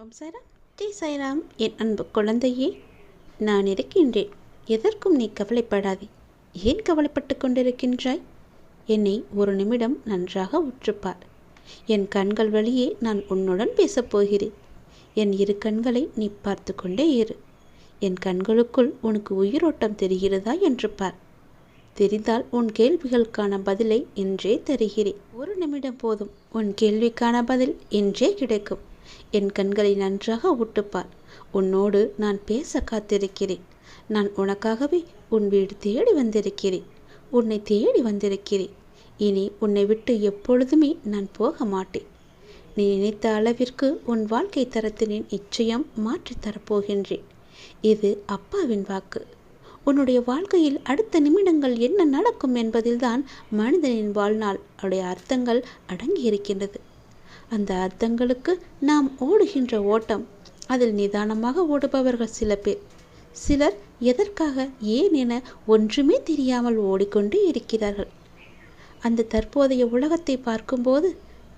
ஓம் சாய்ராம் ஜெய் சாய்ராம் என் அன்பு குழந்தையே நான் இருக்கின்றேன். எதற்கும் நீ கவலைப்படாதே. ஏன் கவலைப்பட்டு கொண்டிருக்கின்றாய்? என்னை ஒரு நிமிடம் நன்றாக உற்றுப்பார். என் கண்கள் வழியே நான் உன்னுடன் பேசப் போகிறேன். என் இரு கண்களை நீ பார்த்து கொண்டே இரு. என் கண்களுக்குள் உனக்கு உயிரோட்டம் தெரிகிறதா என்று பார். தெரிந்தால் உன் கேள்விகளுக்கான பதிலை இன்றே தருகிறேன். ஒரு நிமிடம் போதும். உன் கேள்விக்கான பதில் இன்றே கிடைக்கும். என் கண்களை நன்றாக உட்டுப்பார் உன்னோடு நான் பேச காத்திருக்கிறேன். நான் உனக்காகவே உன் வீடு தேடி வந்திருக்கிறேன். உன்னை தேடி வந்திருக்கிறேன். இனி உன்னை விட்டு எப்பொழுதுமே நான் போக மாட்டேன். நீ நினைத்த அளவிற்கு உன் வாழ்க்கை தரத்தினை நிச்சயம் மாற்றித் தரப்போகின்றேன். இது அப்பாவின் வாக்கு. உன்னுடைய வாழ்க்கையில் அடுத்த நிமிடங்கள் என்ன நடக்கும் என்பதில்தான் மனிதனின் வாழ்நாள் அவருடைய அர்த்தங்கள் அடங்கியிருக்கின்றது. அந்த அர்த்தங்களுக்கு நாம் ஓடுகின்ற ஓட்டம். அதில் நிதானமாக ஓடுபவர்கள் சில பேர். சிலர் எதற்காக ஏன் என ஒன்றுமே தெரியாமல் ஓடிக்கொண்டே இருக்கிறார்கள். அந்த தற்போதைய உலகத்தை பார்க்கும்போது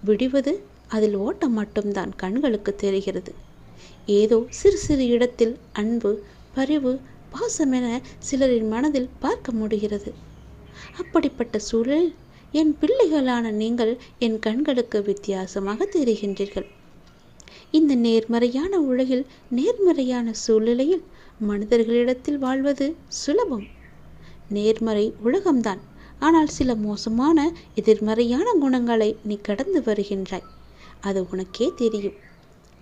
விடுவது அதில் ஓட்டம் மட்டும்தான் கண்களுக்கு தெரிகிறது. ஏதோ சிறு சிறு இடத்தில் அன்பு பரிவு பாசம் என சிலரின் மனதில் பார்க்க முடிகிறது. அப்படிப்பட்ட சூழலில் என் பிள்ளைகளான நீங்கள் என் கண்களுக்கு வித்தியாசமாக தெரிகின்றீர்கள். இந்த நேர்மறையான உலகில் நேர்மறையான சூழ்நிலையில் மனிதர்களிடத்தில் வாழ்வது சுலபம். நேர்மறை உலகம்தான். ஆனால் சில மோசமான எதிர்மறையான குணங்களை நீ கடந்து வருகின்றாய். அது உனக்கே தெரியும்.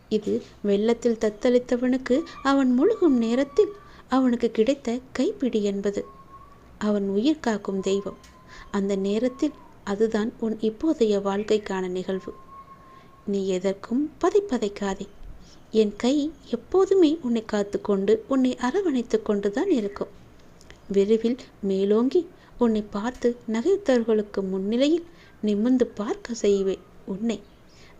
இது வெள்ளத்தில் தத்தளித்தவனுக்கு அவன் முழுகும் நேரத்தில் அவனுக்கு கிடைத்த கைப்பிடி என்பது. அவன் உயிர் காக்கும் தெய்வம். அந்த நேரத்தில் அதுதான் உன் இப்போதைய வாழ்க்கைக்கான நிகழ்வு. நீ எதற்கும் பதைப்பதைக்காதே. என் கை எப்போதுமே உன்னை காத்து கொண்டு உன்னை அரவணைத்து கொண்டு தான் இருக்கும். விரைவில் மேலோங்கி உன்னை பார்த்து நகைத்தவர்களுக்கு முன்னிலையில் நிமிர்ந்து பார்க்க செய்வேன் உன்னை.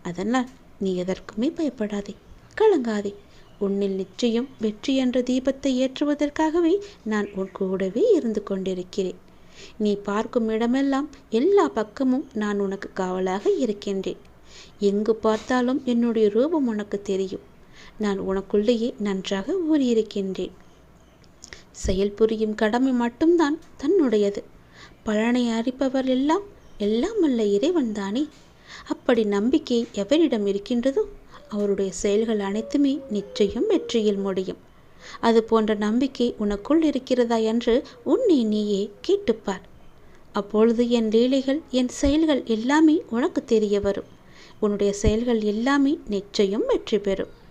அதனால் நீ எதற்குமே பயப்படாதே. கலங்காதே. உன்னில் நிச்சயம் வெற்றி என்ற தீபத்தை ஏற்றுவதற்காகவே நான் உன் கூடவே இருந்து கொண்டிருக்கிறேன். நீ பார்க்கும் இடமெல்லாம் எல்லா பக்கமும் நான் உனக்கு காவலாக இருக்கின்றேன். எங்கு பார்த்தாலும் என்னுடைய ரூபம் உனக்கு தெரியும். நான் உனக்குள்ளேயே நன்றாக ஊறியிருக்கின்றேன். செயல் புரியும் கடமை மட்டும்தான் தன்னுடையது. பலனை அறிப்பவர் எல்லாம் எல்லாம் அல்ல இறைவன் தானே. அப்படி நம்பிக்கை எவரிடம் இருக்கின்றதோ அவருடைய செயல்கள் அனைத்துமே நிச்சயம் வெற்றியில் முடியும். அது போன்ற நம்பிக்கை உனக்குள் இருக்கிறதா என்று உன்னை நீயே கேட்டுப்பார். அப்பொழுது என் லீலைகள் என் செயல்கள் எல்லாமே உனக்கு தெரிய வரும். உன்னுடைய செயல்கள் எல்லாமே நிச்சயம் வெற்றி பெறும்.